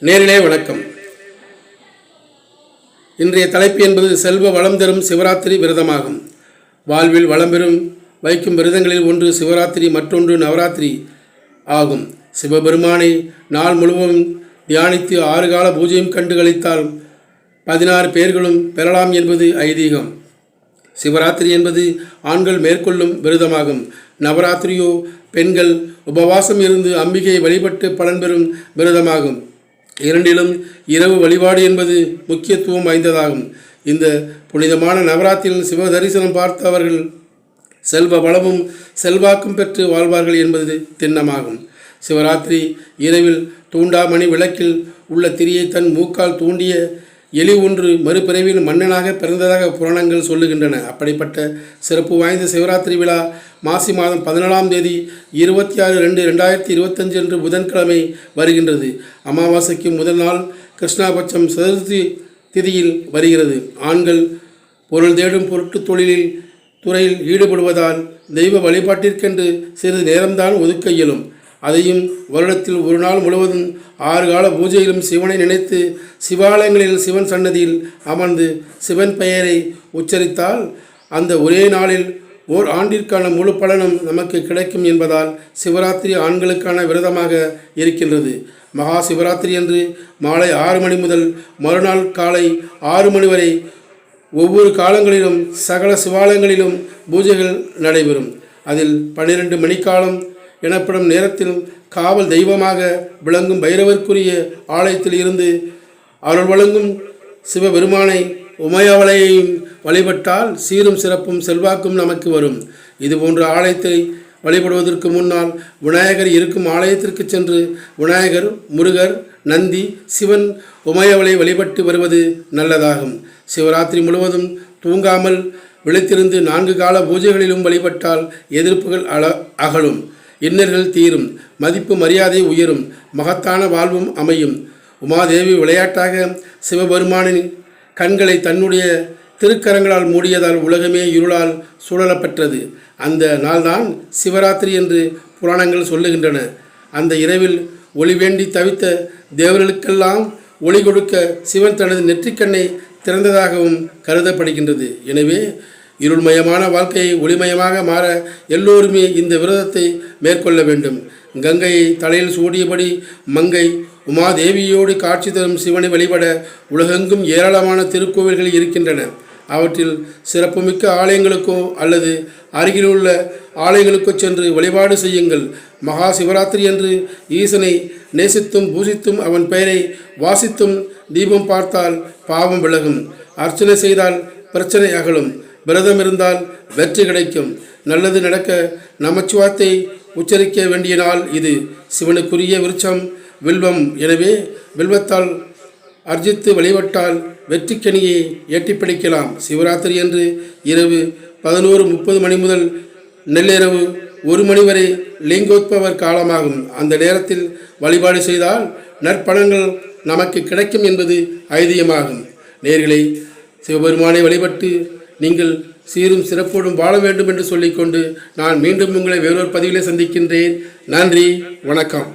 நேரிலே வணக்கம். இன்றைய தலைப்பு என்பது செல்வ வளம் தரும் சிவராத்திரி விரதமாகும். வாழ்வில் வளம் பெறும் வைக்கும் விரதங்களில் ஒன்று சிவராத்திரி மற்றொன்று நவராத்திரி ஆகும். சிவபெருமானை நாள் முழுவதும் தியானித்து ஆறு கால பூஜையும் கண்டு கழித்தால் பதினாறு பேர்களும் பெறலாம் என்பது ஐதீகம். சிவராத்திரி என்பது ஆண்கள் மேற்கொள்ளும் விரதமாகும். நவராத்திரியோ பெண்கள் உபவாசம் இருந்து அம்பிகையை வழிபட்டு பலன் பெறும் விரதமாகும். இரண்டிலும் இரவு வழிபாடு என்பது முக்கியத்துவம் வாய்ந்ததாகும். இந்த புனிதமான நவராத்திரியில் சிவ தரிசனம் பார்த்தவர்கள் செல்வ வளமும் செல்வாக்கும் பெற்று வாழ்வார்கள் என்பது திண்ணமாகும். சிவராத்திரி இரவில் தூண்டாமணி விளக்கில் உள்ள திரியை தன் மூக்கால் தூண்டிய எலி ஒன்று மறுபிறவியில் மன்னனாக பிறந்ததாக புராணங்கள் சொல்லுகின்றன. அப்படிப்பட்ட சிறப்பு வாய்ந்த சிவராத்திரி விழா மாசி மாதம் பதினேழாம் தேதி இருபத்தி ஆறு ரெண்டு ரெண்டாயிரத்தி இருபத்தஞ்சு அன்று புதன்கிழமை வருகின்றது. அமாவாசைக்கு முதல் நாள் கிருஷ்ணாபட்சம் சதுர்த்தி திதியில் வருகிறது. ஆண்கள் பொருள் தேடும் பொருட்டு தொழிலில் துறையில் ஈடுபடுவதால் தெய்வ வழிபாட்டிற்கென்று சிறிது நேரம்தான் ஒதுக்க இயலும். அதையும் வருடத்தில் ஒரு நாள் முழுவதும் ஆறு கால பூஜையிலும் சிவனை நினைத்து சிவாலயங்களில் சிவன் சன்னதியில் அமர்ந்து சிவன் பெயரை உச்சரித்தால் அந்த ஒரே நாளில் ஓர் ஆண்டிற்கான முழு பலனும் நமக்கு கிடைக்கும் என்பதால் சிவராத்திரி ஆண்களுக்கான விரதமாக இருக்கின்றது. மகா சிவராத்திரி அன்று மாலை ஆறு மணி முதல் மறுநாள் காலை ஆறு மணி வரை ஒவ்வொரு காலங்களிலும் சகல சிவாலயங்களிலும் பூஜைகள் நடைபெறும். அதில் பன்னிரண்டு மணிக்காலம் எனப்படும் நேரத்தில் காவல் தெய்வமாக விளங்கும் பைரவர்க்குரிய ஆலயத்தில் இருந்து அருள் வழங்கும் சிவபெருமானை உமையவளையையும் வழிபட்டால் சீரும் சிறப்பும் செல்வாக்கும் நமக்கு வரும். இதுபோன்ற ஆலயத்தை வழிபடுவதற்கு முன்னால் விநாயகர் இருக்கும் ஆலயத்திற்கு சென்று விநாயகர் முருகர் நந்தி சிவன் உமையவளை வழிபட்டு வருவது நல்லதாகும். சிவராத்திரி முழுவதும் தூங்காமல் விழித்திருந்து நான்கு கால பூஜைகளிலும் வழிபட்டால் எதிர்ப்புகள் அல அகலும். இன்னர்கள் தீரும் மதிப்பு மரியாதை உயரும் மகத்தான வாழ்வும் அமையும். உமாதேவி விளையாட்டாக சிவபெருமானின் கண்களை தன்னுடைய திருக்கரங்களால் மூடியதால் உலகமே இருளால் சூழலப்பெற்றது. அந்த நாள்தான் சிவராத்திரி என்று புராணங்கள் சொல்லுகின்றன. அந்த இரவில் ஒளி வேண்டி தவித்த தேவர்களுக்கெல்லாம் ஒளி கொடுக்க சிவன் தனது நெற்றிக்கண்ணை திறந்ததாகவும் கருதப்படுகின்றது. எனவே இருள்மயமான வாழ்க்கையை ஒளிமயமாக மாற எல்லோருமே இந்த விரதத்தை மேற்கொள்ள வேண்டும். கங்கையை தலையில் சூடியபடி மங்கை உமாதேவியோடு காட்சி தரும் சிவனை வழிபட உலகெங்கும் ஏராளமான திருக்கோவில்கள் இருக்கின்றன. அவற்றில் சிறப்புமிக்க ஆலயங்களுக்கோ அல்லது அருகிலுள்ள ஆலயங்களுக்கோ சென்று வழிபாடு செய்யுங்கள். மகா சிவராத்திரி அன்று ஈசனை நேசித்தும் பூஜித்தும் அவன் பெயரை வாசித்தும் தீபம் பார்த்தால் பாவம் விலகும். அர்ச்சனை செய்தால் பிரச்சனை அகலும். விரதம் இருந்தால் வெற்றி கிடைக்கும். நல்லது நடக்க நமச்சிவாத்தை உச்சரிக்க வேண்டிய நாள் இது. சிவனுக்குரிய விருட்சம் வில்வம். எனவே வில்வத்தால் அர்ஜித்து வழிபட்டால் வெற்றிக்கனியை எட்டிப் பிடிக்கலாம். சிவராத்திரி அன்று இரவு பதினோரு முப்பது மணி முதல் நள்ளிரவு ஒரு மணி வரை லிங்கோத்பவர் காலமாகும். அந்த நேரத்தில் வழிபாடு செய்தால் நற்பலன்கள் நமக்கு கிடைக்கும் என்பது ஐதியமாகும் நேர்களை சிவபெருமானை வழிபட்டு நீங்கள் சீரும் சிறப்போடும் வாழ வேண்டும் என்று சொல்லிக்கொண்டு நான் மீண்டும் உங்களை வேறொரு பதிவிலே சந்திக்கின்றேன். நன்றி வணக்கம்.